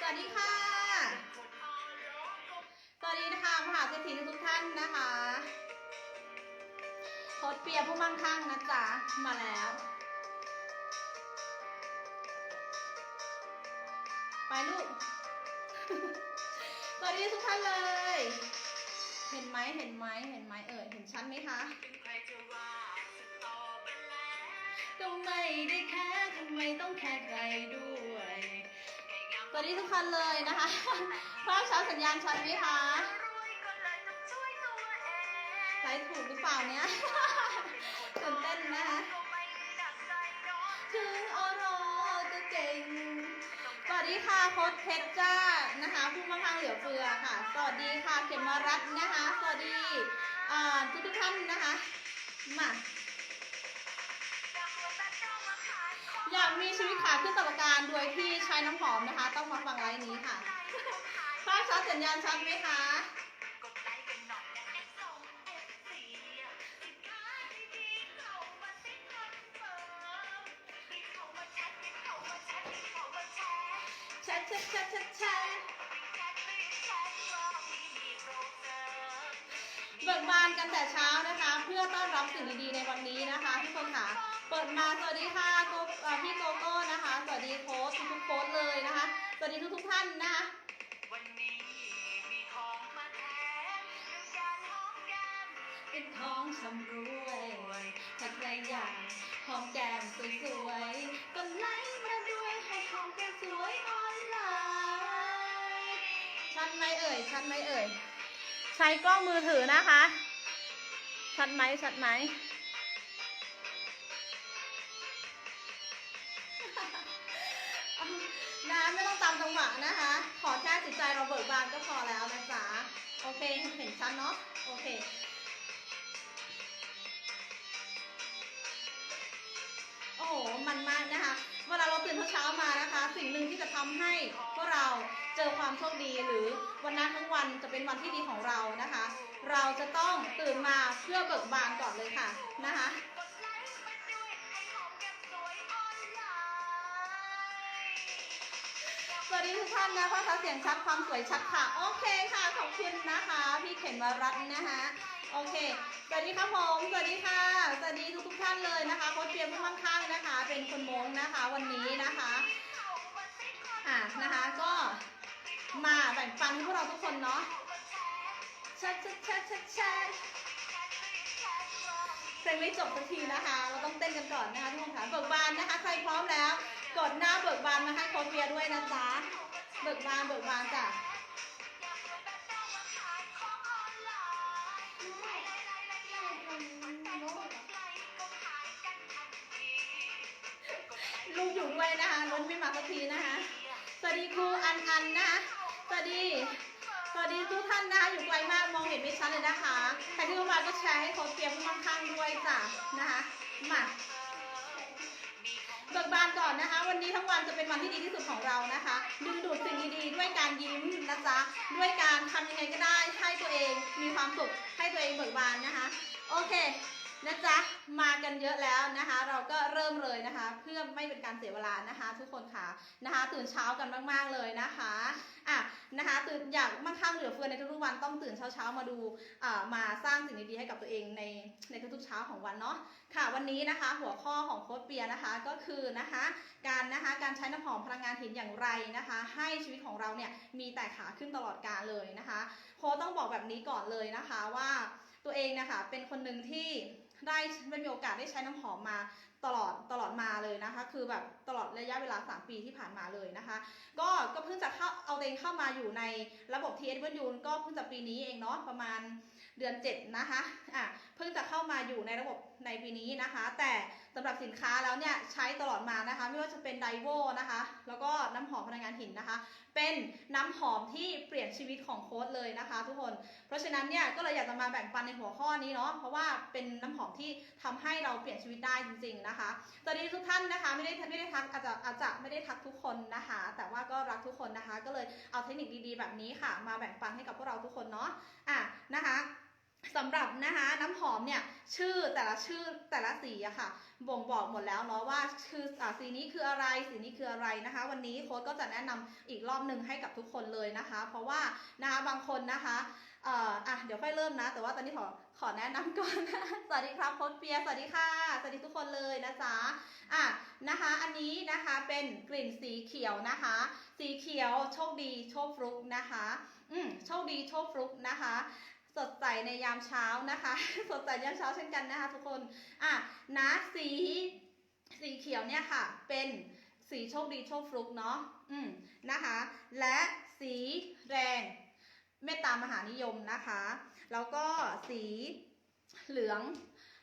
สวัสดีค่ะ สวัสดีนะคะมหาเศรษฐีทุกท่านนะคะโคดเปียผู้มั่งคั่งนะจ๊ะ มาแล้ว ไปลูก สวัสดีทุกท่านเลย เห็นไหมเห็นไหมเห็นไหมเอ่ยเห็นชั้นไหมคะก็ไม่ได้แค่ทำไมต้องแค่ใครด้ วยสวัสดีทุกท่านเลยนะคะ ภาพชัดสัญญาณชัดไหมคะไลฟ์ถูกหรือเปล่าเนี่ยตื่นเต้นนะคะถึงอรอจะเก่ง สวัสดีค่ะโค้ดเพชรจ้านะคะผู้มั่งคั่งเหลือเฟือค่ะ สวัสดีค่ะเขมมารัตน์นะคะ สวัสดีอ่าทุกทุกๆท่านนะคะ มาอยากมีชีวิตขาขึ้นตลอดการโดยที่ ใช้น้ำหอมนะคะ ต้องมาฟังไลฟ์นี้ค่ะภาพชัดสัญญาณชัดไหมคะ นท้องชำรวย ถ้าใครอยากหอมแก้มสวยๆก็ไลค์มาด้วยให้หอมแก้มสวยออนไลน์ชัดไหมเอ่ยชัดไหมเอ่ย ใช้กล้องมือถือนะคะ ชัดไหมชัดไหมนะไม่ต้องตามจังหวะนะคะ ขอแค่จิตใจเราเบิกบานก็พอแล้วนะจ๊ะโอเค เห็นชัดเนาะ โอเค โอ้โหมันมากนะคะเวลาเราตื่นเช้ามานะคะ สิ่งหนึ่งที่จะทำให้พวกเราเจอความโชคดีหรือวันนั้นทั้งวันจะเป็นวันที่ดีของเรานะคะ เราจะต้องตื่นมาเพื่อเบิกบานก่อนเลยค่ะนะคะสวัสดีทุกท่านนะพ่อคะเสียงชัดความสวยชัดค่ะ โอเคค่ะ ขอบคุณนะคะ พี่เข็มวรัตน์นะคะ โอเค สวัสดีครับผม สวัสดีค่ะ สวัสดีทุกทุกท่านเลยนะคะโค้ชเปียผู้ข้างๆนะคะ เป็นคนมงนะคะ วันนี้นะคะ อะนะคะก็มาแบ่งปันให้พวกเราทุกคนเนาะแชทแชทแชทแชทแชทเพลงไม่จบสักทีนะคะ เราต้องเต้นกันก่อนนะคะทุกคนค่ะ เบิกบานนะคะ ใครพร้อมแล้ว กดหน้าเบิกบานมาให้โค้ชเปียด้วยนะจ๊ะ เบิกบานเบิกบานจ้ะานจะเป็นวันที่ดีที่สุดของเรานะคะ ดึงดูดสิ่งดีๆ ด้วยการยิ้มนะจ๊ะ ด้วยการทำยังไงก็ได้ให้ตัวเองมีความสุข ให้ตัวเองเบิกบานนะคะ โอเค นะจ๊ะมากันเยอะแล้วนะคะ เราก็เริ่มเลยนะคะ เพื่อไม่เป็นการเสียเวลานะคะ ทุกคนค่ะนะคะ ตื่นเช้ากันมากๆเลยนะคะอะนะคะตื่นอยากมั่งคั่งเหลือเฟือในทุกๆวันต้องตื่นเช้าๆมาดูอ่ามาสร้างสิ่งดีๆให้กับตัวเองในในทุกๆเช้าของวันเนาะค่ะ วันนี้นะคะ หัวข้อของโค้ดเปียนะคะก็คือนะคะ การนะคะการใช้น้ำหอมพลังงานหินอย่างไรนะคะ ให้ชีวิตของเราเนี่ยมีแต่ขาขึ้นตลอดกาลเลยนะคะโค้ดต้องบอกแบบนี้ก่อนเลยนะคะว่าตัวเองนะคะเป็นคนหนึ่งที่ ได้ได้มีโอกาสได้ใช้น้ำหอมมาตลอดตลอดมาเลยนะคะ คือแบบตลอดระยะเวลา 3 ปีที่ผ่านมาเลยนะคะ ก็ก็เพิ่งจะเข้าเอาเองเข้ามาอยู่ในระบบ t s w ก็เพิ่งจะปีนี้เองเนาะประมาณเดือน 7 นะคะอะเพิ่งจะเข้ามาอยู่ในระบบในปีนี้นะคะ แต่ สำหรับสินค้าแล้วเนี่ยใช้ตลอดมานะคะ ไม่ว่าจะเป็นไดโวนะคะ แล้วก็น้ำหอมพลังงานหินนะคะ เป็นน้ำหอมที่เปลี่ยนชีวิตของโค้ดเลยนะคะ ทุกคน เพราะฉะนั้นเนี่ยก็เลยอยากจะมาแบ่งปันในหัวข้อนี้เนาะเพราะว่าเป็นน้ำหอมที่ทำให้เราเปลี่ยนชีวิตได้จริง ๆนะคะสวัสดีทุกท่านนะคะไม่ได้ไม่ได้ทักอาจจะอาจจะไม่ได้ทักทุกคนนะคะ แต่ว่าก็รักทุกคนนะคะ ก็เลยเอาเทคนิคดีๆ แบบนี้ค่ะ มาแบ่งปันให้กับพวกเราทุกคนเนาะอะนะคะ สำหรับนะคะน้ำหอมเนี่ยชื่อแต่ละชื่อแต่ละสีอะค่ะ บ่งบอกหมดแล้วเนาะว่าคืออ่าสีนี้คืออะไรสีนี้คืออะไรนะคะ วันนี้โค้ดก็จะแนะนำอีกรอบหนึ่งให้กับทุกคนเลยนะคะ เพราะว่านะคะบางคนนะคะเอ่ออะเดี๋ยวค่อยเริ่มนะ แต่ว่าตอนนี้ขอขอแนะนำก่อน สวัสดีครับโค้ดเปียสวัสดีค่ะสวัสดีทุกคนเลยนะจ๊ะอะนะคะอันนี้นะคะเป็นกลิ่นสีเขียวนะคะ สีเขียวโชคดีโชคฟลุกนะคะอืมโชคดีโชคฟลุกนะคะ สดใสในยามเช้านะคะ สดใสยามเช้าเช่นกันนะคะ ทุกคนอะนะสีสีเขียวเนี่ยค่ะ เป็นสีโชคดีโชคฟลุกเนาะอืมนะคะ และสีแรงเมตตามหานิยมนะคะ แล้วก็สีเหลือง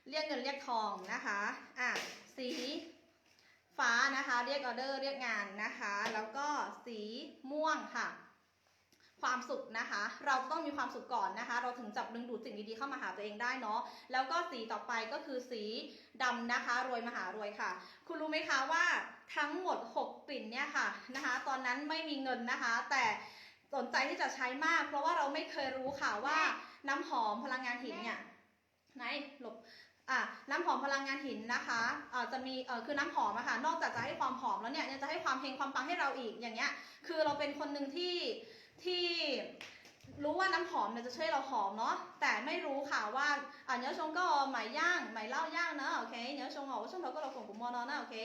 เรียกเงินเรียกทองนะคะอะสีฟ้านะคะ เรียกออเดอร์เรียกงานนะคะ แล้วก็สีม่วงค่ะ ความสุขนะคะ เราต้องมีความสุขก่อนนะคะ เราถึงจับดึงดูดสิ่งดีๆเข้ามาหาตัวเองได้เนาะแล้วก็สีต่อไปก็คือสีดำนะคะ รวยมหารวยค่ะ คุณรู้ไหมคะว่าทั้งหมด 6กลิ่นเนี่ยค่ะนะคะ ตอนนั้นไม่มีเงินนะคะ แต่สนใจที่จะใช้มาก เพราะว่าเราไม่เคยรู้ค่ะว่าน้ำหอมพลังงานหินเนี่ยไหนหลบอะน้ำหอมพลังงานหินนะคะอ่อจะมีเอ่อคือน้ำหอมอะค่ะนอกจากจะให้ความหอมแล้วเนี่ยยังจะให้ความเฮงความปังให้เราอีกอย่างเงี้ย คือเราเป็นคนหนึ่งที่ ที่รู้ว่าน้ำหอมเนี่ยจะช่วยเราหอมเนาะแต่ไม่รู้ค่ะว่าอะเนื้อชงก็หมายย่างหมายเหล้าย่างเนาะโอเคเนื้อชงอ๋อชงเราก็เราของกุมมอนอนะโอเค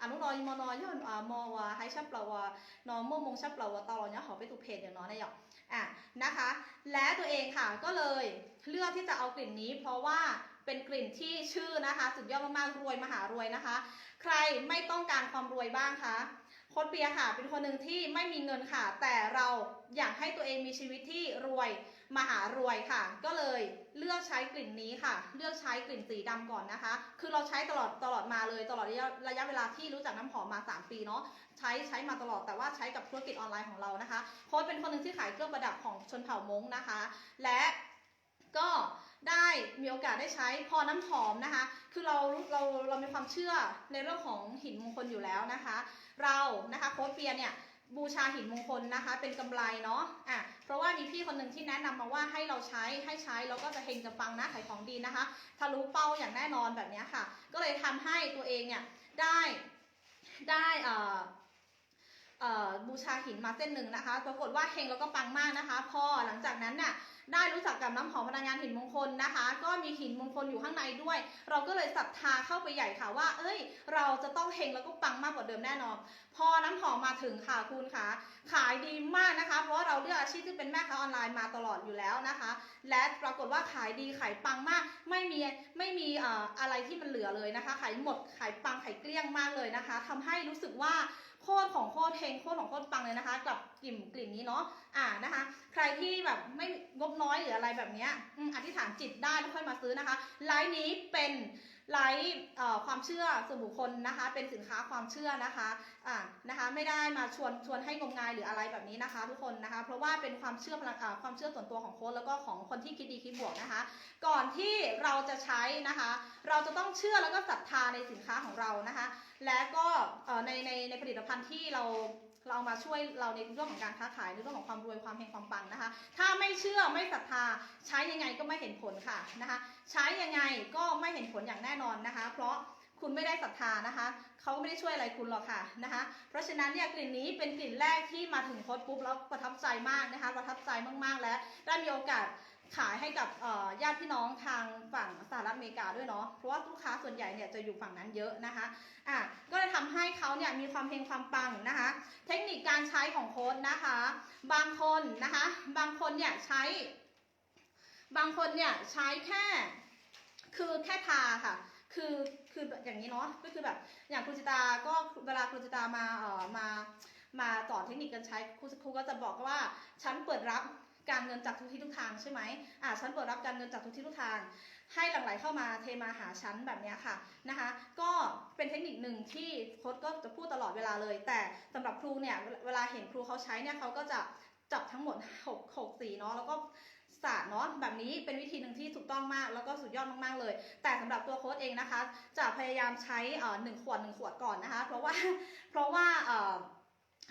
อะนุนอยมอนอยอนอ่ามอว่าให้ชับเราว่านอมมงชับเราว่าตลอดเนี่ยหอมไปตุเพจอย่างน้อยนะหยอกอะนะคะ และตัวเองค่ะก็เลยเลือกที่จะเอากลิ่นนี้ เพราะว่าเป็นกลิ่นที่ชื่อนะคะ สุดยอดมากๆรวยมหารวยนะคะ ใครไม่ต้องการความรวยบ้างคะโคดเปียค่ะ เป็นคนหนึ่งที่ไม่มีเงินค่ะ แต่เรา อยากให้ตัวเองมีชีวิตที่รวยมหารวยค่ะ ก็เลยเลือกใช้กลิ่นนี้ค่ะ เลือกใช้กลิ่นสีดำก่อนนะคะ คือเราใช้ตลอดตลอดมาเลยตลอดระยะระยะเวลาที่รู้จักน้ำหอมมา 3 ปีเนาะใช้ใช้มาตลอดแต่ว่าใช้กับธุรกิจออนไลน์ของเรานะคะโค้ดเป็นคนหนึ่งที่ขายเครื่องประดับของชนเผ่ามงนะคะ และก็ได้มีโอกาสได้ใช้พอน้ำหอมนะคะ คือเราเราเรามีความเชื่อในเรื่องของหินมงคลอยู่แล้วนะคะ เรานะคะโค้ดเปียเนี่ย บูชาหินมงคลนะคะ เป็นกำไรเนาะอะเพราะว่ามีพี่คนหนึ่งที่แนะนำมาว่าให้เราใช้ให้ใช้แล้วก็จะเฮงจะปังนะขายของดีนะคะทะลุเป้าอย่างแน่นอนแบบนี้ค่ะ ก็เลยทำให้ตัวเองเนี่ยได้ได้เอ่เอบูชาหินมาเส้นหนึ่งนะคะ ปรากฏว่าเฮงแล้วก็ปังมากนะคะ พอหลังจากนั้นน่ะ ได้รู้จักกับน้ำหอมพลังงานหินมงคลนะคะ ก็มีหินมงคลอยู่ข้างในด้วย เราก็เลยศรัทธาเข้าไปใหญ่ค่ะว่า เอ้ย เราจะต้องเฮงแล้วก็ปังมากกว่าเดิมแน่นอน พอน้ำหอมมาถึงค่ะคุณค่ะขายดีมากนะคะ เพราะเราเลือกอาชีพที่เป็นแม่ค้าออนไลน์มาตลอดอยู่แล้วนะคะ และปรากฏว่าขายดีขายปังมาก ไม่มีไม่มีอะไรที่มันเหลือเลยนะคะ ขายหมดขายปังขายเกลี้ยงมากเลยนะคะทำให้รู้สึกว่า คตรของโคตรเฮงโคตรของโคตรปังเลยนะคะกับกลิ่นกลิ่นนี้เนาะอ่านะคะ ใครที่แบบไม่งบน้อยหรืออะไรแบบเนี้ยอธิษฐานจิตได้แล้วค่อยมาซื้อนะคะไลน์นี้เป็น ไลฟ์ความเชื่อส่วนบุคคลนะคะ เป็นสินค้าความเชื่อนะคะอ่านะคะ ไม่ได้มาชวนชวนให้งมงายหรืออะไรแบบนี้นะคะ ทุกคนนะคะ เพราะว่าเป็นความเชื่อพลังความเชื่อส่วนตัวของโค้ชแล้วก็ของคนที่คิดดีคิดบวกนะคะ ก่อนที่เราจะใช้นะคะ เราจะต้องเชื่อแล้วก็ศรัทธาในสินค้าของเรานะคะ และก็ในในในผลิตภัณฑ์ที่เรา เราเอามาช่วยเราในเรื่องของการค้าขายในเรื่องของความรวยความเฮงความปังนะคะ ถ้าไม่เชื่อไม่ศรัทธาใช้ยังไงก็ไม่เห็นผลค่ะนะคะ ใช้ยังไงก็ไม่เห็นผลอย่างแน่นอนนะคะ เพราะคุณไม่ได้ศรัทธานะคะ เขาก็ไม่ได้ช่วยอะไรคุณหรอกค่ะนะคะ เพราะฉะนั้นเนี่ยกลิ่นนี้เป็นกลิ่นแรกที่มาถึงโค้ดปุ๊บแล้วประทับใจมากนะคะ ประทับใจมากๆ และได้มีโอกาส ขายให้กับญาติพี่น้องทางฝั่งสหรัฐอเมริกาด้วยเนาะ เพราะว่าลูกค้าส่วนใหญ่เนี่ยจะอยู่ฝั่งนั้นเยอะนะคะ อะ ก็เลยทำให้เขาเนี่ยมีความเฮงความปังนะคะ เทคนิคการใช้ของโค้ดนะคะ บางคนนะคะ บางคนเนี่ยใช้ บางคนเนี่ยใช้แค่ คือแค่ทาค่ะ คือคือแบบอย่างนี้เนาะ ก็คือแบบอย่างครูจิตา ก็เวลาครูจิตามาเอ่อมามาสอนเทคนิคการใช้ครูครูก็จะบอกว่าฉันเปิดรับ การเงินจากทุกที่ทุกทางใช่ไหมอ่าฉันเปิดรับการเงินจากทุกที่ทุกทาง ให้หลั่งไหลเข้ามาเทมาหาฉันแบบนี้ค่ะนะคะ ก็เป็นเทคนิคหนึ่งที่โค้ชก็จะพูดตลอดเวลาเลย แต่สำหรับครูเนี่ยเวลาเห็นครูเขาใช้เนี่ยเขาก็จะจับทั้งหมด6 6สีเนาะแล้วก็ศาสตร์เนาะแบบนี้เป็นวิธีหนึ่งที่ถูกต้องมาก แล้วก็สุดยอดมากๆเลย แต่สำหรับตัวโค้ชเองนะคะ จะพยายามใช้อ่อหนึ่งขวดหนึ่งขวดก่อนนะคะ เพราะว่าเพราะว่าเอ่อ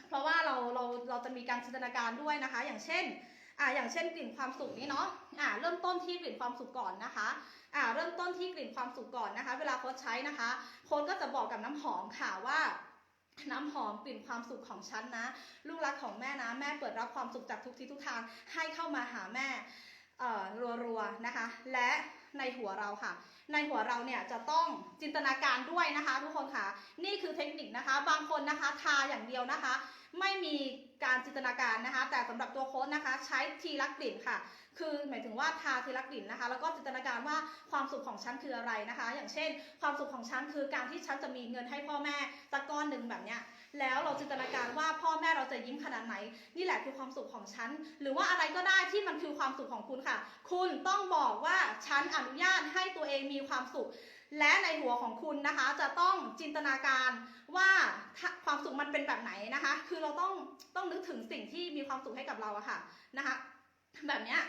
เพราะว่าเราเราเราจะมีการจินตนาการด้วยนะคะ อย่างเช่น อ่าอย่างเช่นกลิ่นความสุขนี่เนาะอ่าเริ่มต้นที่กลิ่นความสุขก่อนนะคะอ่าเริ่มต้นที่กลิ่นความสุขก่อนนะคะ เวลาโค้ชใช้นะคะโค้ชก็จะบอกกับน้ำหอมค่ะว่าน้ำหอมกลิ่นความสุขของฉันนะ ลูกรักของแม่นะ แม่เปิดรับความสุขจากทุกทิศทุกทางให้เข้ามาหาแม่เอ่อรัวๆนะคะ และในหัวเราค่ะ ในหัวเราเนี่ยจะต้องจินตนาการด้วยนะคะ ทุกคนค่ะ นี่คือเทคนิคนะคะ บางคนนะคะทาอย่างเดียวนะคะ ไม่มี การจินตนาการนะคะ แต่สำหรับตัวโค้ดนะคะ ใช้ทีละกลิ่นค่ะ คือหมายถึงว่าทาทีละกลิ่นนะคะ แล้วก็จินตนาการว่าความสุขของฉันคืออะไรนะคะ อย่างเช่น ความสุขของฉันคือการที่ฉันจะมีเงินให้พ่อแม่สักก้อนหนึ่งแบบเนี้ยแล้วเราจินตนาการว่าพ่อแม่เราจะยิ้มขนาดไหน นี่แหละคือความสุขของฉัน หรือว่าอะไรก็ได้ที่มันคือความสุขของคุณค่ะ คุณต้องบอกว่าฉันอนุญาตให้ตัวเองมีความสุข และในหัวของคุณนะคะจะต้องจินตนาการว่าความสุขมันเป็นแบบไหนนะคะ คือเราต้องต้องนึกถึงสิ่งที่มีความสุขให้กับเราอะค่ะนะคะ แบบเนี้ย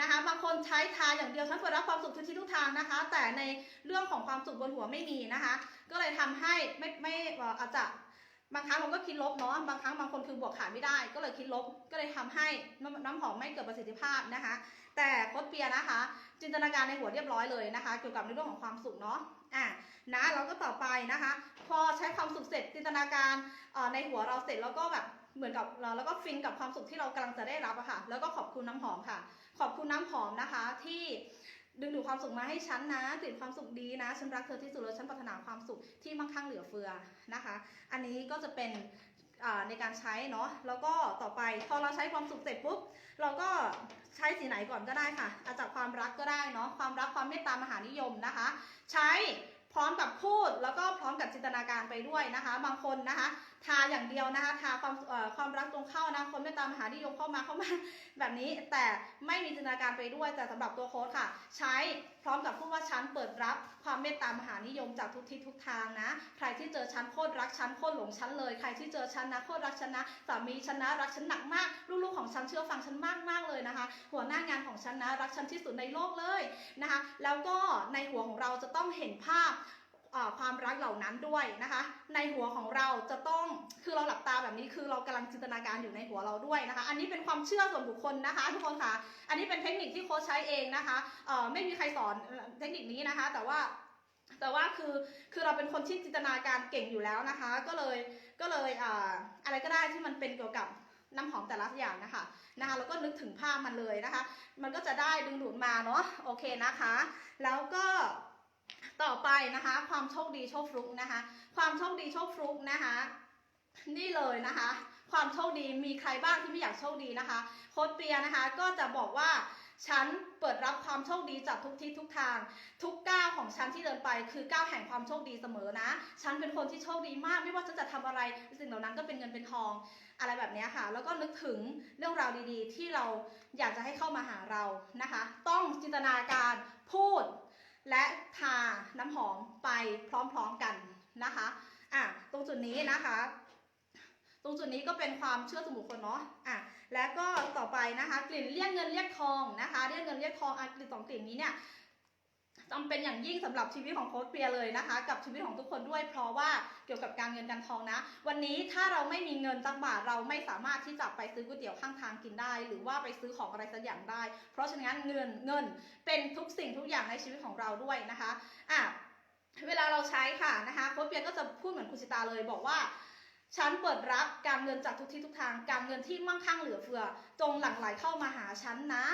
นะคะบางคนใช้ทาอย่างเดียวฉันควรรับความสุขทุกที่ทุกทางนะคะ แต่ในเรื่องของความสุขบนหัวไม่มีนะคะ ก็เลยทำให้ไม่ไม่อาจจะ บางครั้งเราก็คิดลบเนาะบางครั้งบางคนคือบวกขาดไม่ได้ ก็เลยคิดลบก็เลยทำให้น้ำหอมไม่เกิดประสิทธิภาพนะคะ แต่โคดเปียนะคะ จินตนาการในหัวเรียบร้อยเลยนะคะ เกี่ยวกับในเรื่องของความสุขเนาะอะนะเราก็ต่อไปนะคะ พอใช้ความสุขเสร็จจินตนาการในหัวเราเสร็จแล้วก็แบบเหมือนกับเราแล้วก็ฟินกับความสุขที่เรากำลังจะได้รับอะค่ะ แล้วก็ขอบคุณน้ำหอมค่ะ ขอบคุณน้ำหอมนะคะที่ ดึงดูดความสุขมาให้ฉันนะกลิ่นความสุขดีนะ ฉันรักเธอที่สุดเลยฉันปรารถนาความสุขที่มั่งคั่งเหลือเฟือนะคะ อันนี้ก็จะเป็นในการใช้เนาะ แล้วก็ต่อไปพอเราใช้ความสุขเสร็จปุ๊บ เราก็ใช้สีไหนก่อนก็ได้ค่ะ อาจจากความรักก็ได้เนาะ ความรักความเมตตามหานิยมนะคะ ใช้พร้อมกับพูดแล้วก็พร้อมกับจินตนาการไปด้วยนะคะ บางคนนะคะ ทาอย่างเดียวนะคะทาความความรักตรงเข้านะคนเมตตามหานิยมเข้ามาเข้ามาแบบนี้ แต่ไม่มีจินตนาการไปด้วยแต่สำหรับตัวโค้ดค่ะ ใช้พร้อมกับพูดว่าฉันเปิดรับความเมตตามหานิยมจากทุกทิศทุกทางนะ ใครที่เจอฉันโคตรรักฉันโคตรหลงฉันเลย ใครที่เจอฉันนะโคตรรักฉันนะสามีฉันนะรักฉันหนักมากลูกๆของฉันเชื่อฟังฉันมากมากเลยนะคะ หัวหน้างานของฉันนะรักฉันที่สุดในโลกเลยนะคะ แล้วก็ในหัวของเราจะต้องเห็นภาพ ความรักเหล่านั้นด้วยนะคะ ในหัวของเราจะต้องคือเราหลับตาแบบนี้คือเรากำลังจินตนาการอยู่ในหัวเราด้วยนะคะ อันนี้เป็นความเชื่อส่วนบุคคลนะคะ ทุกคนค่ะ อันนี้เป็นเทคนิคที่โค้ชใช้เองนะคะเไม่มีใครสอนเทคนิคนี้นะคะ แต่ว่าแต่ว่าคือคือเราเป็นคนที่จินตนาการเก่งอยู่แล้วนะคะ ก็เลยก็เลยอ่าอะไรก็ได้ที่มันเป็นเกี่ยวกับน้ำหอมแต่ละอย่างนะคะนะคะแล้วก็นึกถึงภาพมันเลยนะคะ มันก็จะได้ดึงดูดมาเนาะโอเคนะคะ แล้วก็ ต่อไปนะคะ ความโชคดีโชคฟลุกนะคะ ความโชคดีโชคฟลุกนะคะ นี่เลยนะคะ ความโชคดีมีใครบ้างที่ไม่อยากโชคดีนะคะโค้ดเปียนะคะก็จะบอกว่าฉันเปิดรับความโชคดีจากทุกทิศทุกทาง ทุกก้าวของฉันที่เดินไปคือก้าวแห่งความโชคดีเสมอนะ ฉันเป็นคนที่โชคดีมาก ไม่ว่าฉันจะทำอะไรสิ่งเหล่านั้นก็เป็นเงินเป็นทอง อะไรแบบนี้ค่ะ แล้วก็นึกถึงเรื่องราวดีๆ ที่เราอยากจะให้เข้ามาหาเรานะคะ ต้องจินตนาการพูด และทาน้ำหอมไปพร้อมๆกันนะคะอะตรงจุดนี้นะคะ ตรงจุดนี้ก็เป็นความเชื่อสมุนคคลเนาะอะและก็ต่อไปนะคะ กลิ่นเรียกเงินเรียกทองนะคะ เรียกเงินเรียกทองอะกลิ่นสองกลิ่นนี้เนี่ย จำเป็นอย่างยิ่งสำหรับชีวิตของโค้ชเปียเลยนะคะ กับชีวิตของทุกคนด้วย เพราะว่าเกี่ยวกับการเงินการทองนะ วันนี้ถ้าเราไม่มีเงินสักบาทเราไม่สามารถที่จะไปซื้อก๋วยเตี๋ยวข้างทางกินได้ หรือว่าไปซื้อของอะไรสักอย่างได้ เพราะฉะนั้นเงินเงินเป็นทุกสิ่งทุกอย่างในชีวิตของเราด้วยนะคะอะเวลาเราใช้ค่ะนะคะโค้ชเปียก็จะพูดเหมือนคุณสิตาเลยบอกว่าฉันเปิดรับการเงินจากทุกที่ทุกทาง การเงินที่มั่งคั่งเหลือเฟือ จงหลั่งไหลเข้ามาหาฉันนะ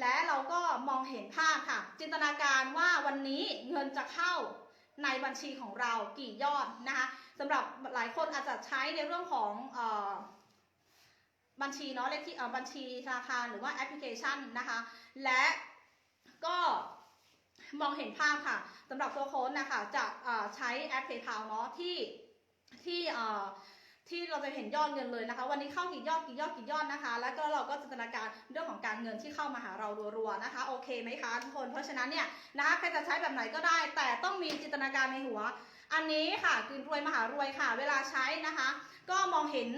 และเราก็มองเห็นภาพค่ะ จินตนาการว่าวันนี้เงินจะเข้าในบัญชีของเรากี่ยอดนะคะสำหรับหลายคนอาจจะใช้ในเรื่องของออบัญชีเนาะเลขที่บัญชีธนาคารหรือว่าแอปพลิเคชันนะคะและก็มองเห็นภาพค่ะสำหรับตัวโค้ดนะคะจะใช้แอป PayPal เนาะที่ที่ ที่เราจะเห็นยอดเงินเลยนะคะ วันนี้เข้ากี่ยอดกี่ยอดกี่ยอดนะคะ แล้วก็เราก็จินตนาการเรื่องของการเงินที่เข้ามาหาเรารัวๆนะคะ โอเคไหมคะทุกคน เพราะฉะนั้นเนี่ยนะคะใครจะใช้แบบไหนก็ได้ แต่ต้องมีจินตนาการในหัว อันนี้ค่ะคืนรวยมหารวยค่ะ เวลาใช้นะคะ ก็มองเห็น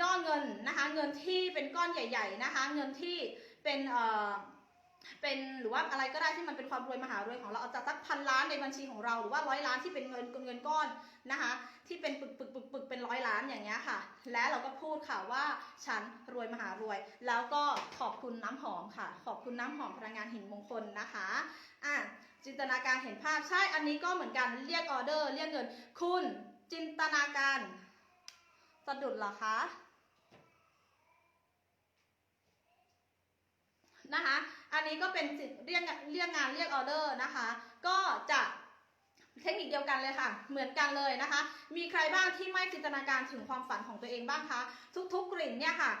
ยอดเงินนะคะ เงินที่เป็นก้อนใหญ่ ๆนะคะ เงินที่เป็นเอ่อเป็นหรือว่าอะไรก็ได้ที่มันเป็นความรวยมหารวยของเราเอาจากสักพันล้านในบัญชีของเราหรือว่าร้อยล้านที่เป็นเงินเงินก้อนนะคะ ที่เป็นปึกปึกปึกปึก ร้อยล้านอย่างเงี้ยค่ะ และเราก็พูดค่ะว่าฉันรวยมหารวย แล้วก็ขอบคุณน้ำหอมค่ะ ขอบคุณน้ำหอมพลังงานหินมงคลนะคะอะจินตนาการเห็นภาพใช่อันนี้ก็เหมือนกันเรียกออเดอร์ เรียกเงินคุณจินตนาการสะดุดเหรอคะนะคะ อันนี้ก็เป็นเรียกเรียกงานเรียกออเดอร์นะคะ ก็จะ เทคนิคเดียวกันเลยค่ะ เหมือนกันเลยนะคะ มีใครบ้างที่ไม่จินตนาการถึงความฝันของตัวเองบ้างคะ ทุกๆกลิ่นเนี่ยค่ะ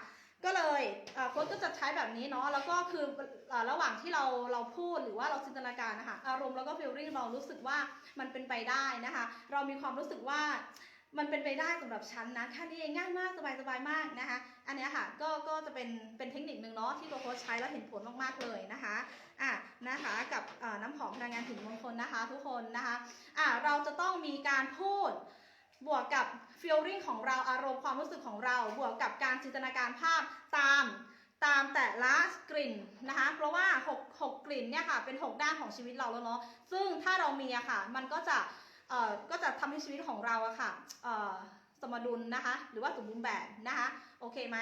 ก็เลยโค้ดก็จะใช้แบบนี้เนาะ แล้วก็คือเอ่อระหว่างที่เราเราพูดหรือว่าเราจินตนาการนะคะ อารมณ์แล้วก็ฟีลลิ่งเรารู้สึกว่ามันเป็นไปได้นะคะ เรามีความรู้สึกว่า มันเป็นไปได้สำหรับฉันนะแค่นี้เองง่ายมากสบายสบายๆมากนะคะ อันนี้ค่ะก็ก็จะเป็นเป็นเทคนิคหนึ่งเนาะที่ตัวโค้ชใช้แล้วเห็นผลมากๆเลยนะคะอะนะคะกับน้ำหอมพลังงานหินมงคลนะคะ ทุกคนนะคะอะเราจะต้องมีการพูดบวกกับ feeling ของเราอารมณ์ความรู้สึกของเรา บวกกับการจินตนาการภาพตามตามแต่ละกลิ่นนะคะ เพราะว่า 6 6 กลิ่นเนี่ยค่ะเป็น 6 ด้านของชีวิตเราแล้วเนาะซึ่งถ้าเรามีอะค่ะ มันก็จะ ก็จะทำให้ชีวิตของเราอะค่ะสมดุลนะคะ หรือว่าสมบูรณ์แบบนะคะ โอเคไหม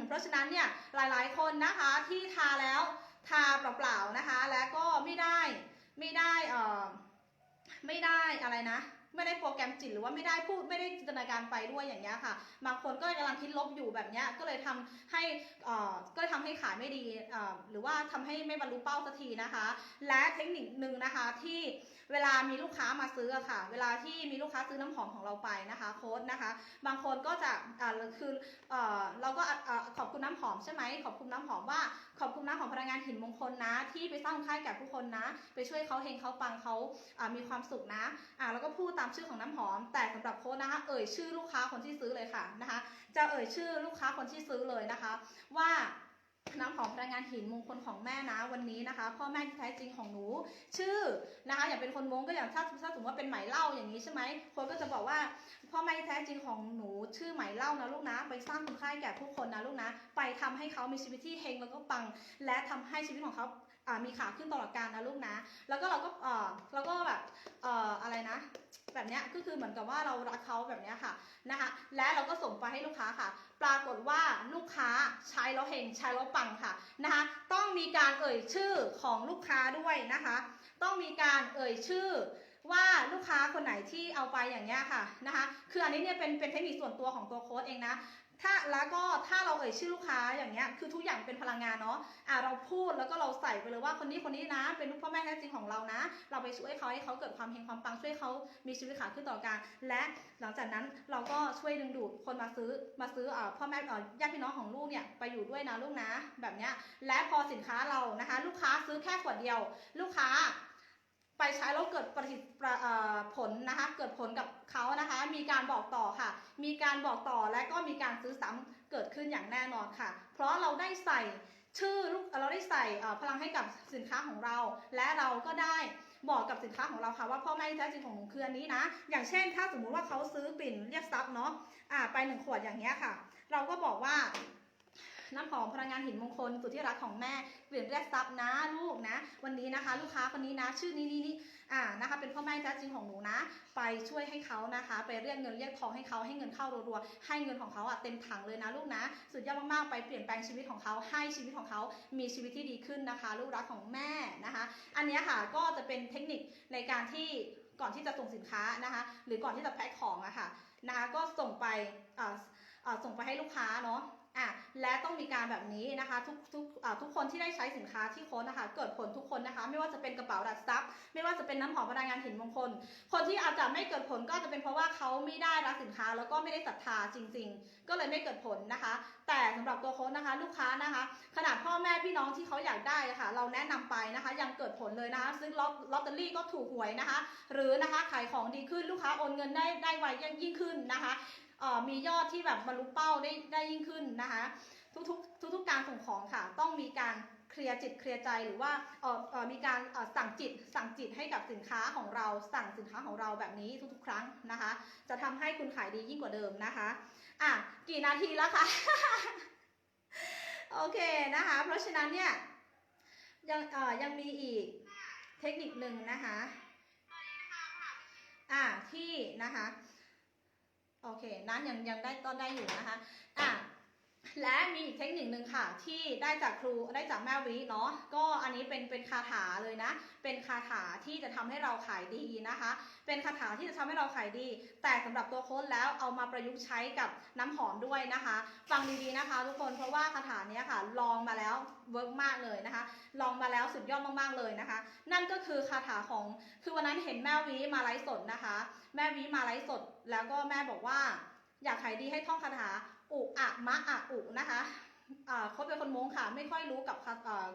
มเพราะฉะนั้นเนี่ยหลายๆคนนะคะที่ทาแล้วทาเปล่าๆนะคะ แล้วก็ไม่ได้ไม่ได้เอ่อไม่ได้อะไรนะไม่ได้โปรแกรมจิตหรือว่าไม่ได้พูดไม่ได้จินตนาการไปด้วยอย่างเงี้ยค่ะ บางคนก็กำลังคิดลบอยู่แบบเนี้ยก็เลยทำให้ก็เลยทำให้ขายไม่ดีหรือว่าทำให้ไม่บรรลุเป้าสักทีนะคะ และเทคนิคหนึ่งนะคะที่เวลามีลูกค้ามาซื้ออะค่ะ เวลาที่มีลูกค้าซื้อน้ำหอมของเราไปนะคะโค้ดนะคะ บางคนก็จะคือเราก็ขอบคุณน้ำหอมใช่ไหมขอบคุณน้ำหอมว่าขอบคุณน้ำหอมพลังงานหินมงคลนะ ที่ไปสร้างค่ายแก่ผู้คนนะ ไปช่วยเขาเฮงเขาปังเขามีความสุขนะอ่าแล้วก็พูดตามชื่อของน้ำหอม แต่สำหรับโค้ดนะคะ เอ่ยชื่อลูกค้าคนที่ซื้อเลยค่ะนะคะ จะเอ่ยชื่อลูกค้าคนที่ซื้อเลยนะคะ ว่า น้ำหอมพลังงานหินมงคลของแม่นะวันนี้นะคะ พ่อแม่ที่แท้จริงของหนู ชื่อนะคะอย่างเป็นคนมงก็อย่างถ้าถ้าสมมติว่าเป็นไหมเล่าอย่างนี้ใช่ไหมคนก็จะบอกว่า พ่อแม่ที่แท้จริงของหนูชื่อไหมเล่านะลูกนะไปสร้างคุณค่าแก่ผู้คนนะลูกนะ ไปทำให้เขามีชีวิตที่เฮงแล้วก็ปัง และทำให้ชีวิตของเขา มีขาขึ้นตลอดกาลนะลูกนะ แล้วก็เราก็เออเราก็แบบเอออะไรนะ แบบเนี้ยก็คือเหมือนกับว่าเรารักเขาแบบเนี้ยค่ะนะคะ และเราก็ส่งไปให้ลูกค้าค่ะ ปรากฏว่าลูกค้าใช้แล้วเฮงใช้แล้วปังค่ะนะคะ ต้องมีการเอ่ยชื่อของลูกค้าด้วยนะคะ ต้องมีการเอ่ยชื่อว่าลูกค้าคนไหนที่เอาไปอย่างเงี้ยค่ะนะคะ คืออันนี้เนี่ยเป็นเป็นเทคนิคส่วนตัวของตัวโค้ดเองนะ ถ้าแล้วก็ถ้าเราเอ่ยชื่อลูกค้าอย่างเงี้ยคือทุกอย่างเป็นพลังงานเนาะอ่าเราพูดแล้วก็เราใส่ไปเลยว่าคนนี้คนนี้นะ เป็นลูกพ่อแม่แท้จริงของเรานะ เราไปช่วยเขาให้เขาเกิดความเฮงความปังช่วยเขามีชีวิตขาขึ้นต่อการและหลังจากนั้นเราก็ช่วยดึงดูดคนมาซื้อมาซื้ออ่าพ่อแม่อ่าญาติพี่น้องของลูกเนี่ยไปอยู่ด้วยนะลูกนะแบบเนี้ยและพอสินค้าเรานะคะ ลูกค้าซื้อแค่ขวดเดียว ลูกค้า ไปใช้แล้วเกิดประสิทธิผลนะคะ เกิดผลกับเขานะคะ มีการบอกต่อค่ะ มีการบอกต่อและก็มีการซื้อซ้ำเกิดขึ้นอย่างแน่นอนค่ะ เพราะเราได้ใส่ชื่อลูกเราได้ใส่พลังให้กับสินค้าของเรา และเราก็ได้บอกกับสินค้าของเราค่ะว่าพ่อแม่ที่แท้จริงของหนูคืออันนี้นะ อย่างเช่น ถ้าสมมุติว่าเขาซื้อกลิ่นเรียกซับเนาะอ่าไปหนึ่งขวดอย่างเงี้ยค่ะ เราก็บอกว่า น้ำหอมพลังงานหินมงคลสุดที่รักของแม่เปลี่ยนเรียกซับนะลูกนะ วันนี้นะคะ ลูกค้าคนนี้นะ ชื่อนี้นี้นี่อ่านะคะ เป็นพ่อแม่แท้จริงของหนูนะ ไปช่วยให้เขานะคะ ไปเรียกเงินเรียกทองให้เขาให้เงินเข้ารัวๆให้เงินของเขาอะเต็มถังเลยนะลูกนะ สุดยอดมากๆไปเปลี่ยนแปลงชีวิตของเขาให้ชีวิตของเขามีชีวิตที่ดีขึ้นนะคะ ลูกรักของแม่นะคะ อันนี้ค่ะก็จะเป็นเทคนิคในการที่ก่อนที่จะส่งสินค้านะคะ หรือก่อนที่จะแพ็คของอะค่ะนะคะก็ส่งไปส่งไปให้ลูกค้าเนาะ อะและต้องมีการแบบนี้นะคะ ทุกทุกทุกคนที่ได้ใช้สินค้าที่โค้ดนะคะ เกิดผลทุกคนนะคะ ไม่ว่าจะเป็นกระเป๋าดักซับไม่ว่าจะเป็นน้ำหอมพลังงานหินมงคล คนที่อาจจะไม่เกิดผลก็จะเป็นเพราะว่าเขาไม่ได้รักสินค้าแล้วก็ไม่ได้ศรัทธาจริง ๆ ก็เลยไม่เกิดผลนะคะ แต่สำหรับตัวโค้ดนะคะ ลูกค้านะคะ ขนาดพ่อแม่พี่น้องที่เขาอยากได้ะค่ะ เราแนะนำไปนะคะ ยังเกิดผลเลยนะคะซื้อลอตเตอรี่ก็ถูกหวยนะคะ หรือนะคะขายของดีขึ้นลูกค้าโอนเงินได้ได้ไวยิ่งขึ้นนะคะ มียอดที่แบบบรรลุเป้าได้ได้ยิ่งขึ้นนะคะ ทุกๆทุกๆการส่งของค่ะ ต้องมีการเคลียร์จิตเคลียร์ใจหรือว่าเออมีการสั่งจิตสั่งจิตให้กับสินค้าของเราสั่งสินค้าของเราแบบนี้ทุกๆ ครั้งนะคะ จะทำให้คุณขายดียิ่งกว่าเดิมนะคะอะกี่นาทีแล้วคะโอเคนะคะ เพราะฉะนั้นเนี่ยยังเออยังมีอีกเทคนิคหนึ่งนะคะอ่าที่นะคะ โอเคนะยังยังได้ต้นได้อยู่นะคะอะ และมีอีกเทคนิคหนึ่งค่ะที่ได้จากครูได้จากแม่วิเนาะก็อันนี้เป็นเป็นคาถาเลยนะ เป็นคาถาที่จะทำให้เราขายดีนะคะ เป็นคาถาที่จะทำให้เราขายดี แต่สำหรับตัวโค้ดแล้วเอามาประยุกต์ใช้กับน้ำหอมด้วยนะคะ ฟังดีๆนะคะทุกคนเพราะว่าคาถาเนี้ยค่ะลองมาแล้วเวิร์กมากเลยนะคะ ลองมาแล้วสุดยอดมากๆเลยนะคะ นั่นก็คือคาถาของคือวันนั้นเห็นแม่วิมาไลฟ์สดนะคะ แม่วิมาไลฟ์สด แล้วก็แม่บอกว่า อยากขายดีให้ท่องคาถา อุอะมะอะอุนะคะเขาเป็นคนมงค่ะไม่ค่อยรู้กับ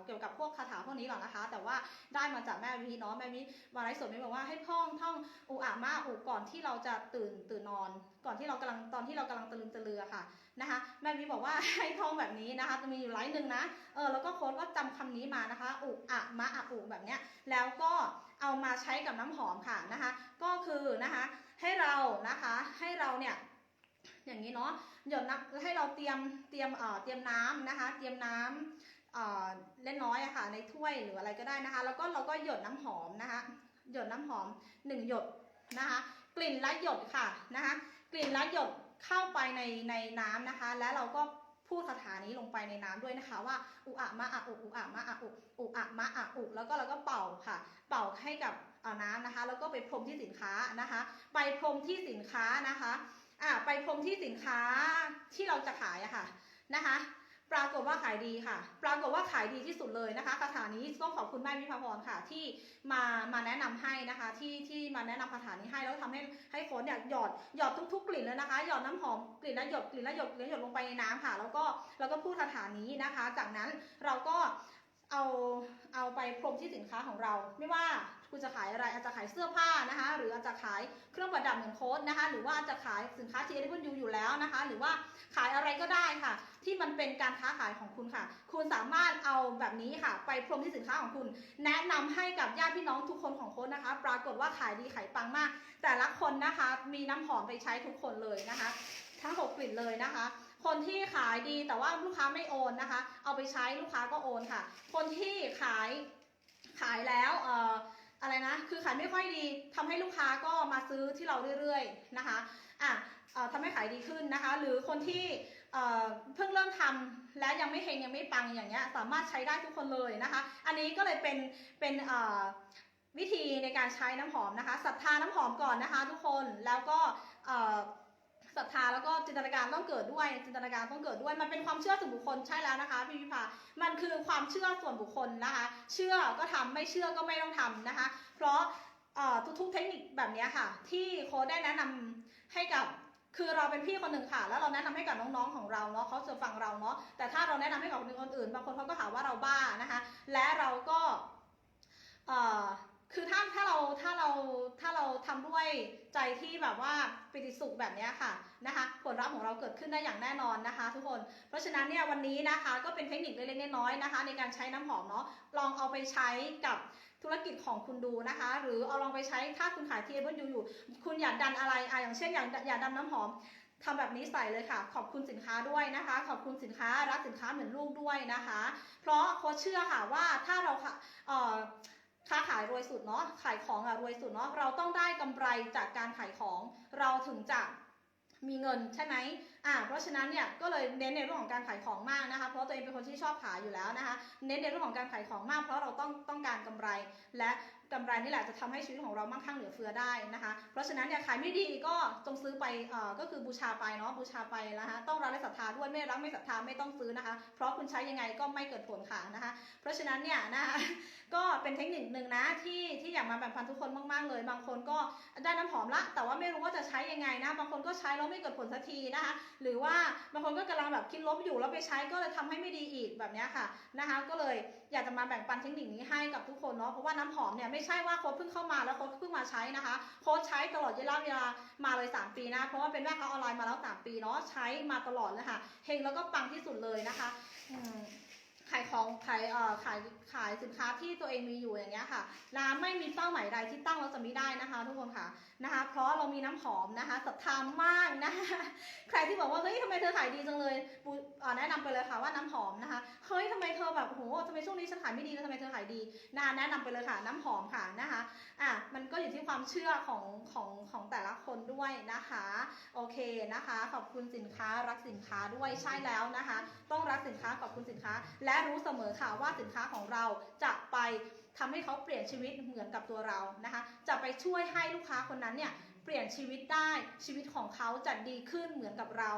เกี่ยวกับพวกคาถาพวกนี้หรอกนะคะ แต่ว่าได้มาจากแม่วิเนาะแม่วิมาไลฟ์สดไม่บอกว่าให้ท่องท่องอุอะมะอุก่อนที่เราจะตื่นตื่นนอน ก่อนที่เรากำลังตอนที่เรากำลังตะลึงตะเลือค่ะนะคะ แม่วิบอกว่าให้ท่องแบบนี้นะคะจะมีอยู่ไลฟ์หนึ่งนะเออแล้วก็โค้ดว่าจำคำนี้มานะคะ อุอะมะอะอุแบบเนี้ยแล้วก็เอามาใช้กับน้ำหอมค่ะนะคะ ก็คือนะคะให้เรานะคะให้เราเนี่ย อย่างนี้เนาะหยดน้ำให้เราเตรียมเตรียมเอ่อเตรียมน้ำนะคะ เตรียมน้ำเอ่อเล็กน้อยอะค่ะในถ้วยหรืออะไรก็ได้นะคะ แล้วก็เราก็หยดน้ำหอมนะคะ หยดน้ำหอมหนึ่งหยดนะคะ กลิ่นละหยดค่ะนะคะ กลิ่นละหยดเข้าไปในในน้ำนะคะ แล้วเราก็พูดคาถานี้ลงไปในน้ำด้วยนะคะ ว่าอุอะมะอะอุอุอะมะอะอุอุอะมะอะอุแล้วก็เราก็เป่าค่ะ เป่าให้กับเอ่อน้ำนะคะ แล้วก็ไปพรมที่สินค้านะคะ ไปพรมที่สินค้านะคะ อะไปพรมที่สินค้าที่เราจะขายอะค่ะนะคะ ปรากฏว่าขายดีค่ะ ปรากฏว่าขายดีที่สุดเลยนะคะคาถานี้ต้องขอบคุณแม่วิภาพรค่ะ ที่มามาแนะนำให้นะคะ ที่ที่มาแนะนำคาถานี้ให้แล้วทำให้ให้ค้ดเนี่ยหยอดหยอดทุก ๆ กลิ่นเลยนะคะ หยอดน้ำหอมกลิ่นละหยดกลิ่นละหยดกลิ่นละหยดลงไปในน้ำค่ะ แล้วก็แล้วก็พูดคาถานี้นะคะ จากนั้นเราก็เอาเอาไปพรมที่สินค้าของเราไม่ว่า คุณจะขายอะไรอาจจะขายเสื้อผ้านะคะ หรืออาจจะขายเครื่องประดับเหมือนโค้ดนะคะ หรือว่าจะขายสินค้า t ีเอ w อยู่แล้วนะคะ หรือว่าขายอะไรก็ได้ค่ะ ที่มันเป็นการค้าขายของคุณค่ะ คุณสามารถเอาแบบนี้ค่ะ ไปพรมที่สินค้าของคุณ แนะนำให้กับญาติพี่น้องทุกคนของโค้ดนะคะ ปรากฏว่าขายดีขายปังมาก แต่ละคนนะคะมีน้ำหอมไปใช้ทุกคนเลยนะคะ ทั้งหกกลิ่นเลยนะคะคนที่ขายดีแต่ว่าลูกค้าไม่โอนนะคะ เอาไปใช้ลูกค้าก็โอนค่ะ คนที่ขายขายแล้วเอ่อ อะไรนะ คือขายไม่ค่อยดีทำให้ลูกค้าก็มาซื้อที่เราเรื่อยๆนะคะอะทำให้ขายดีขึ้นนะคะ หรือคนที่เพิ่งเริ่มทำและยังไม่เฮงยังไม่ปังอย่างเงี้ยสามารถใช้ได้ทุกคนเลยนะคะ อันนี้ก็เลยเป็นเป็นวิธีในการใช้น้ำหอมนะคะศรัทธาน้ำหอมก่อนนะคะ ทุกคนแล้วก็ ศรัทธาแล้วก็จินตนาการต้องเกิดด้วย จินตนาการต้องเกิดด้วย มันเป็นความเชื่อส่วนบุคคลใช่แล้วนะคะพี่วิภา มันคือความเชื่อส่วนบุคคลนะคะ เชื่อก็ทำไม่เชื่อก็ไม่ต้องทำนะคะ เพราะทุกๆเทคนิคแบบนี้ค่ะ ที่โค้ดได้แนะนำให้กับคือเราเป็นพี่คนหนึ่งค่ะ แล้วเราแนะนำให้กับน้องๆของเราเนาะเขาจะฟังเราเนาะแต่ถ้าเราแนะนำให้กับคนอื่น บางคนเขาก็หาว่าเราบ้านะคะ และเราก็ คือถ้าถ้าเราถ้าเราถ้าเราทำด้วยใจที่แบบว่าปิติสุขแบบนี้ค่ะนะคะผลลัพธ์ของเราเกิดขึ้นได้อย่างแน่นอนนะคะ ทุกคน เพราะฉะนั้นเนี่ยวันนี้นะคะก็เป็นเทคนิคเล็กๆน้อยๆนะคะ ในการใช้น้ำหอมเนาะลองเอาไปใช้กับธุรกิจของคุณดูนะคะ หรือเอาลองไปใช้ถ้าคุณขายทีเอเบิลยูอยู่ คุณอยากดันอะไรอะอย่างเช่นอยากอยากดันน้ำหอมทำแบบนี้ใส่เลยค่ะ ขอบคุณสินค้าด้วยนะคะ ขอบคุณสินค้ารักสินค้าเหมือนลูกด้วยนะคะ เพราะโค้ชเชื่อค่ะว่าถ้าเราค่ะเอ่อ ค้าขายรวยสุดเนาะขายของอะรวยสุดเนาะเราต้องได้กำไรจากการขายของเราถึงจะมีเงินใช่ไหมอ่า เพราะฉะนั้นเนี่ยก็เลยเน้นในเรื่องของการขายของมากนะคะ เพราะตัวเองเป็นคนที่ชอบขายอยู่แล้วนะคะ เน้นในเรื่องของการขายของมาก เพราะเราต้องต้องการกำไร และ กำไรนี่แหละจะทำให้ชีวิตของเรามั่งคั่งเหลือเฟือได้นะคะ เพราะฉะนั้นเนี่ยขายไม่ดีก็จงซื้อไปเอ่อก็คือบูชาไปเนาะบูชาไปนะคะต้องรักและศรัทธาด้วยไม่รักไม่ศรัทธาไม่ต้องซื้อนะคะ เพราะคุณใช้ยังไงก็ไม่เกิดผลค่ะนะคะ เพราะฉะนั้นเนี่ยนะคะก็เป็นเทคนิคหนึ่งนะที่ที่ มาแบ่งปันทุกคนมากๆเลย บางคนก็ได้น้ำหอมละ แต่ว่าไม่รู้ว่าจะใช้ยังไงนะ บางคนก็ใช้แล้วไม่เกิดผลสักทีนะคะ หรือว่าบางคนก็กำลังแบบคิดลบอยู่แล้วไปใช้ก็เลยทำให้ไม่ดีอีกแบบนี้ค่ะนะคะ ก็เลยอยากจะมาแบ่งปันเทคนิคนี้ให้กับทุกคนเนาะ เพราะว่าน้ำหอมเนี่ยไม่ใช่ว่าโค้ดเพิ่งเข้ามาแล้วโค้ดเพิ่งมาใช้นะคะ โค้ดใช้ตลอดเวลาเวลามาเลย 3 ปีนะ เพราะว่าเป็นแม่ค้าออนไลน์มาแล้ว 3 ปีเนาะ ใช้มาตลอดเลยค่ะ เฮงแล้วก็ปังที่สุดเลยนะคะ อืม ขายของขายเอ่อขายขายสินค้าที่ตัวเองมีอยู่อย่างเงี้ยค่ะนะไม่มีเป้าหมายใดที่ตั้งเราจะไม่ได้นะคะ ทุกคนค่ะนะคะ เพราะเรามีน้ำหอมนะคะศรัทธามากนะคะใครที่บอกว่าเฮ้ยทำไมเธอขายดีจังเลยปูเอ่อแนะนำไปเลยค่ะว่าน้ำหอมนะคะเฮ้ยทำไมเธอแบบโหทำไมช่วงนี้ฉันขายไม่ดีแล้วทำไมเธอขายดีนะะแนะนำไปเลยค่ะ น้ำหอมค่ะนะคะอะมันก็อยู่ที่ความเชื่อของของของแต่ละคนด้วยนะคะโอเคนะคะ ขอบคุณสินค้ารักสินค้าด้วยใช่แล้วนะคะ ต้องรักสินค้าขอบคุณสินค้าและรู้เสมอค่ะว่าสินค้าของเราจะไปทำให้เขาเปลี่ยนชีวิตเหมือนกับตัวเรานะคะ จะไปช่วยให้ลูกค้าคนนั้นเนี่ยเปลี่ยนชีวิตได้ชีวิตของเขาจะดีขึ้นเหมือนกับเรา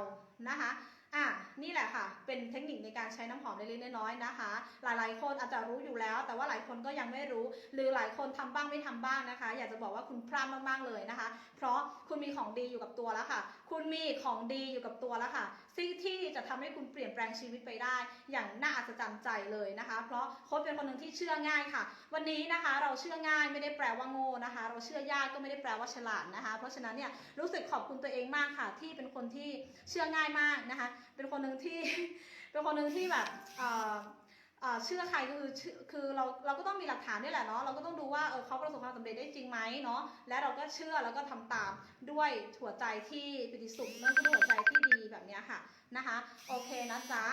นะคะอะนี่แหละค่ะ เป็นเทคนิคในการใช้น้ำหอมเล็กๆน้อยๆนะคะ หลายๆ คนอาจจะรู้อยู่แล้ว แต่ว่าหลายคนก็ยังไม่รู้ หรือหลายคนทำบ้างไม่ทำบ้างนะคะ อยากจะบอกว่าคุณพลาดมากๆเลยนะคะ เพราะคุณมีของดีอยู่กับตัวแล้วค่ะ คุณมีของดีอยู่กับตัวแล้วค่ะสิ่งที่จะทำให้คุณเปลี่ยนแปลงชีวิตไปได้ อย่างน่าอัศจรรย์ใจเลยนะคะ เพราะโค้ชเป็นคนหนึ่งที่เชื่อง่ายค่ะ วันนี้นะคะเราเชื่อง่ายไม่ได้แปลว่าโง่นะคะ เราเชื่อยากก็ไม่ได้แปลว่าฉลาดนะคะ เพราะฉะนั้นเนี่ยรู้สึกขอบคุณตัวเองมากค่ะ ที่เป็นคนที่เชื่อง่ายมากนะคะ เป็นคนหนึ่งที่เป็นคนหนึ่งที่แบบเอ่อ เชื่อใครก็คือเชื่อคือเราเราก็ต้องมีหลักฐานด้วยแหละเนาะเราก็ต้องดูว่าเออเขาประสบความสำเร็จได้จริงไหมเนาะและเราก็เชื่อแล้วก็ทำตามด้วยหัวใจที่ปิติสุขนั่นก็ด้วยหัวใจที่ดีแบบนี้ค่ะนะคะโอเคนะจ๊ะ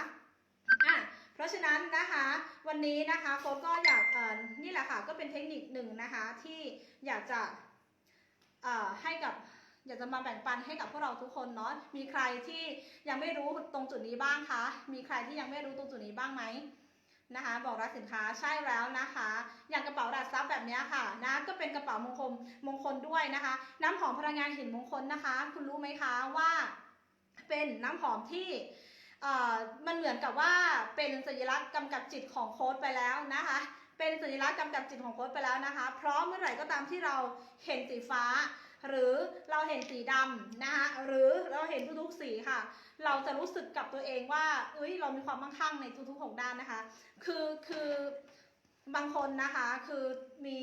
อะเพราะฉะนั้นนะคะวันนี้นะคะโค้ชก็อยากเออนี่แหละค่ะก็เป็นเทคนิคหนึ่งนะคะที่อยากจะเอ่อให้กับอยากจะมาแบ่งปันให้กับพวกเราทุกคนเนาะมีใครที่ยังไม่รู้ตรงจุดนี้บ้างคะมีใครที่ยังไม่รู้ตรงจุดนี้บ้างไหม นะคะ บอกรักสินค้าใช่แล้วนะคะ อย่างกระเป๋าดัดซับแบบนี้ค่ะนะก็เป็นกระเป๋ามงคลมงคลด้วยนะคะ น้ำหอมพลังงานหินมงคลนะคะ คุณรู้ไหมคะว่าเป็นน้ำหอมที่มันเหมือนกับว่าเป็นสัญลักษณ์กำกับจิตของโค้ดไปแล้วนะคะ เป็นสัญลักษณ์กำกับจิตของโค้ดไปแล้วนะคะเพราะเมื่อไหร่ก็ตามที่เราเห็นสีฟ้า หรือเราเห็นสีดำนะคะหรือเราเห็นทุกๆสีค่ะ เราจะรู้สึกกับตัวเองว่า เอ้ย เรามีความมั่งคั่งในทุกๆของด้านนะคะ คือ คือบางคนนะคะ คือมี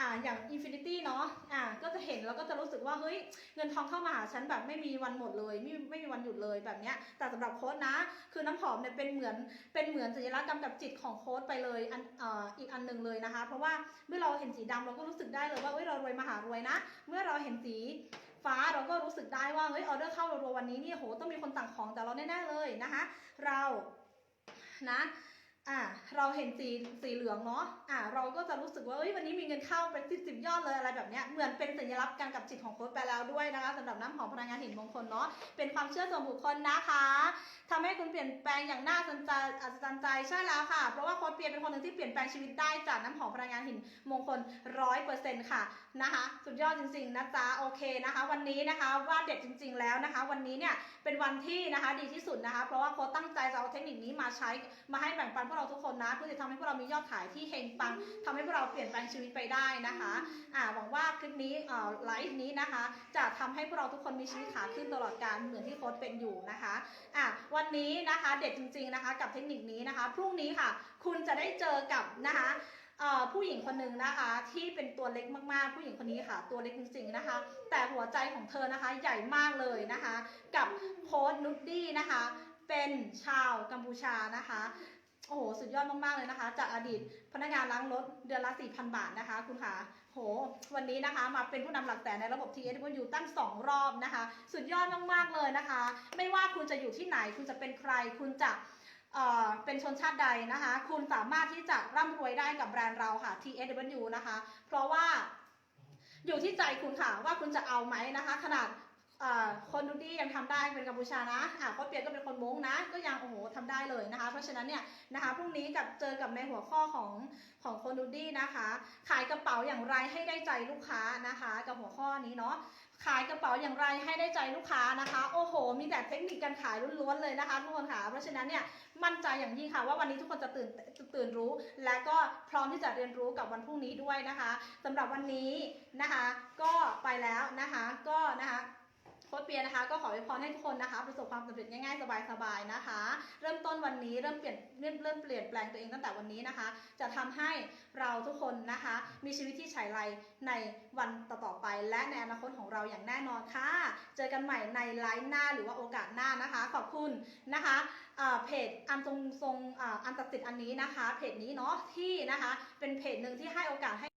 อ่าอย่าง Infinity เนาะอ่าก็จะเห็นแล้วก็จะรู้สึกว่าเฮ้ยเงินทองเข้ามาหาฉันแบบไม่มีวันหมดเลยไม่ไม่มีวันหยุดเลยแบบเนี้ยแต่สำหรับโค้ดนะ คือน้ำหอมเนี่ยเป็นเหมือนเป็นเหมือนสัญลักษณ์กำกับจิตของโค้ดไปเลยอันอ่ออีกอันหนึ่งเลยนะคะ เพราะว่าเมื่อเราเห็นสีดำเราก็รู้สึกได้เลยว่าเอ้ยเรารวยมหารวยนะ เมื่อเราเห็นสี ฟ้าเราก็รู้สึกได้ว่าเฮ้ยออเดอร์เข้ารัวๆวันนี้นี่โหต้องมีคนสั่งของแต่เราแน่ๆเลยนะคะเรานะอ่าเราเห็นสีสีเหลืองเนาะอ่าเราก็จะรู้สึกว่าเอ้ยวันนี้มีเงินเข้าเป็นสิบสิบยอดเลยอะไรแบบเนี้ยเหมือนเป็นสัญลักษณ์การกับจิตของโค้ดไปแล้วด้วยนะคะสำหรับน้ำหอมพลังงานหินมงคลเนาะเป็นความเชื่อส่วนบุคคลนะคะทำให้คุณเปลี่ยนแปลงอย่างน่าสนใจอัศจรรย์ใจใช่แล้วค่ะ เพราะว่าโค้ดเปลี่ยนเป็นคนหนึ่งที่เปลี่ยนแปลงชีวิตได้จากน้ำหอมพลังงานหินมงคลร้อยเปอร์เซ็นต์ค่ะ นะคะ สุดยอดจริงๆนะจ๊ะโอเคนะคะ วันนี้นะคะว่าเด็ดจริง ๆ แล้วนะคะ วันนี้เนี่ยเป็นวันที่นะคะดีที่สุดนะคะ เพราะว่าโค้ดตั้งใจจะเอาเทคนิคนี้มาใช้มาให้แบ่งปันพวกเราทุกคนนะเพื่อจะทำให้พวกเรามียอดขายที่เฮงปังทำให้พวกเราเปลี่ยนแปลงชีวิตไปได้นะคะอ่าหวังว่าคลิปนี้เอ่อไลฟ์นี้นะคะ จะทำให้พวกเราทุกคนมีชีวิตขาขึ้นตลอดการเหมือนที่โค้ดเป็นอยู่นะคะอะวันนี้นะคะเด็ดจริง ๆนะคะ กับเทคนิคนี้นะคะ พรุ่งนี้ค่ะ คุณจะได้เจอกับนะคะ ผู้หญิงคนหนึ่งนะคะที่เป็นตัวเล็กมากๆ ผู้หญิงคนนี้ค่ะ ตัวเล็กจริงๆนะคะ แต่หัวใจของเธอนะคะใหญ่มากเลยนะคะ กับโค้ดนุดดี้นะคะ เป็นชาวกัมพูชานะคะโอ้โหสุดยอดมากๆเลยนะคะ จากอดีตพนักงานล้างรถเดือนละ 4,000 บาทนะคะ คุณคะโห วันนี้นะคะมาเป็นผู้นำหลักแสนในระบบ TS อยู่ตั้ง 2 รอบนะคะ สุดยอดมากๆเลยนะคะ ไม่ว่าคุณจะอยู่ที่ไหน คุณจะเป็นใคร คุณจะ เป็นชนชาติใดนะคะ คุณสามารถที่จะร่ำรวยได้กับแบรนด์เราค่ะ TSW นะคะ เพราะว่าอยู่ที่ใจคุณค่ะว่าคุณจะเอาไหมนะคะ ขนาดคนดูดี้ยังทำได้เป็นกัมพูชานะอะโค้ชเปียกก็เป็นคนม้งนะ ก็ยังโอ้โหทำได้เลยนะคะ เพราะฉะนั้นเนี่ยนะคะพรุ่งนี้กับเจอกับในหัวข้อของของคนดูดี้นะคะ ขายกระเป๋าอย่างไรให้ได้ใจลูกค้านะคะ กับหัวข้อนี้เนาะขายกระเป๋าอย่างไรให้ได้ใจลูกค้านะคะ โอ้โห มีแต่เทคนิคการขายล้วนๆเลยนะคะทุกคนค่ะ เพราะฉะนั้นเนี่ย มั่นใจอย่างยิ่งค่ะว่าวันนี้ทุกคนจะตื่นตื่นรู้ และก็พร้อมที่จะเรียนรู้กับวันพรุ่งนี้ด้วยนะคะสำหรับวันนี้นะคะ ก็ไปแล้วนะคะ ก็นะคะ ค้ชเปียนะคะ ก็ขออวยพรให้ทุกคนนะคะ ประสบความสำเร็จง่ายๆ สบายๆนะคะ เริ่มต้นวันนี้เริ่มเปลี่ยนเริ่มเริ่มเปลี่ยนแปลงตัวเองตั้งแต่วันนี้นะคะ จะทำให้เราทุกคนนะคะ มีชีวิตที่ฉายไรในวันต่อๆไป และในอนาคตของเราอย่างแน่นอนค่ะ เจอกันใหม่ในไลฟ์หน้าหรือว่าโอกาสหน้านะคะ ขอบคุณนะคะเพจอันทรงทรงอันตัดสิทธิ์อันนี้นะคะ เพจนี้เนาะที่นะคะ เป็นเพจหนึ่งที่ให้โอกาสให้